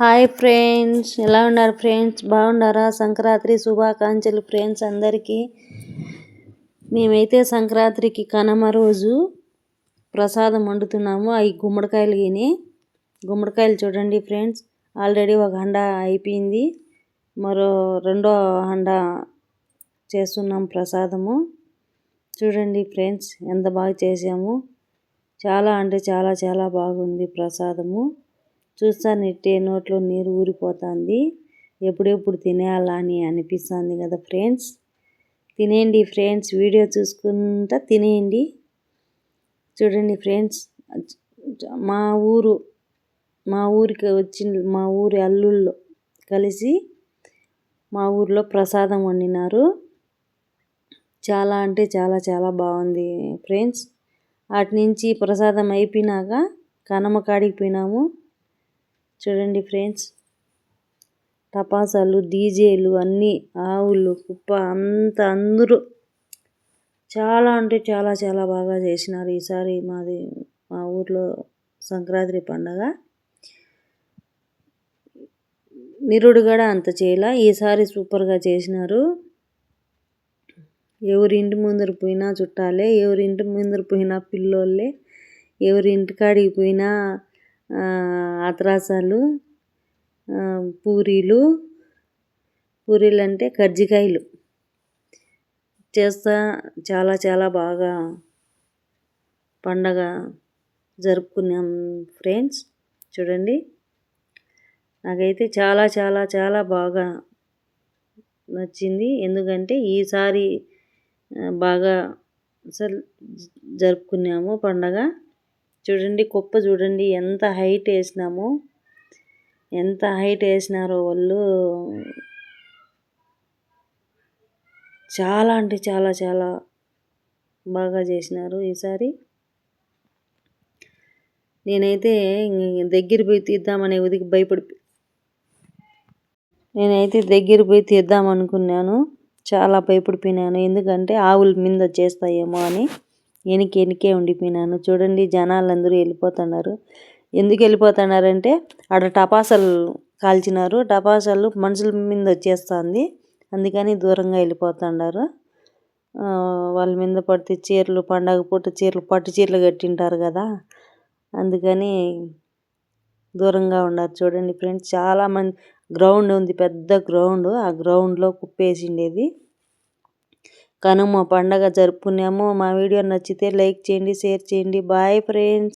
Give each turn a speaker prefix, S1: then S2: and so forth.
S1: Hi friends ఎలా ఉన్నారు friends? బాగున్నారా? సంక్రాంతి శుభాకాంక్షలు ఫ్రెండ్స్ అందరికీ. మేమైతే సంక్రాంతికి కనమ రోజు ప్రసాదం వండుతున్నాము. అవి గుమ్మడికాయలు గిని. గుమ్మడికాయలు చూడండి ఫ్రెండ్స్ ఆల్రెడీ ఒక హండ అయిపోయింది. మరో రెండో హండ చేస్తున్నాం ప్రసాదము. చూడండి ఫ్రెండ్స్ ఎంత బాగా చేసాము చాలా అంటే చాలా చాలా బాగుంది ప్రసాదము. చూస్తానిట్టే నోట్లో నీరు ఊరిపోతుంది. ఎప్పుడెప్పుడు తినేయాలా అని అనిపిస్తుంది కదా ఫ్రెండ్స్. తినేయండి ఫ్రెండ్స్ వీడియో చూసుకుంటా తినేయండి. చూడండి ఫ్రెండ్స్ మా ఊరు మా ఊరికి వచ్చిన మా ఊరి అల్లుళ్ళు కలిసి మా ఊర్లో ప్రసాదం వండినారు. చాలా అంటే చాలా చాలా బాగుంది ఫ్రెండ్స్. అటు నుంచి ప్రసాదం అయిపోయినాక కనమ కాడికి పోయినాము. చూడండి ఫ్రెండ్స్. టపాసాలు డీజేలు అన్నీ ఆవులు కుప్ప అంత అందరూ చాలా అంటే చాలా చాలా బాగా చేసినారు ఈసారి మాది మా ఊర్లో సంక్రాంతి పండగ. నిరుడు కూడా అంత చేయలే ఈసారి సూపర్గా చేసినారు. ఎవరింటి ముందర పోయినా చుట్టాలే ఎవరింటి ముందర పోయినా పిల్లోళ్ళే ఎవరి ఇంటికాడికి పోయినా అత్రాసాలు పూరీలు పూరీలు. అంటే కజ్జికాయలు చేస్తా చాలా చాలా బాగా పండగ జరుపుకున్నాం ఫ్రెండ్స్. చూడండి. నాకైతే చాలా చాలా చాలా బాగా నచ్చింది. ఎందుకంటే ఈసారి బాగా అసలు జరుపుకున్నాము పండగ. చూడండి కుప్ప చూడండి ఎంత హైట్ వేసినామో. ఎంత హైట్ వేసినారో వాళ్ళు. చాలా అంటే చాలా చాలా బాగా చేసినారు ఈసారి. నేనైతే దగ్గర పోయి తీద్దామనే ఉదికి భయపడి నేనైతే దగ్గర పోయి తీద్దాం అనుకున్నాను చాలా భయపడిపోయినాను. ఎందుకంటే ఆవుల మీద చేస్తాయేమో అని. వెనక ఎనికే ఉండిపోయినాను. చూడండి జనాలు అందరూ వెళ్ళిపోతున్నారు. ఎందుకు వెళ్ళిపోతున్నారంటే ఆడ టపాసాలు కాల్చినారు. టపాసాలు మనుషుల మీద వచ్చేస్తుంది. అందుకని దూరంగా వెళ్ళిపోతున్నారు. వాళ్ళ మీద పడితే చీరలు పండగ పూట చీరలు పట్టు చీరలు కట్టింటారు కదా. అందుకని దూరంగా ఉన్నారు. చూడండి ఫ్రెండ్స్ చాలామంది గ్రౌండ్ ఉంది పెద్ద గ్రౌండ్. ఆ గ్రౌండ్లో కుప్పేసిండేది. కనుమ పండగ జరుపుకున్నాము. మా వీడియో నచ్చితే లైక్ చేయండి షేర్ చేయండి. Bye friends.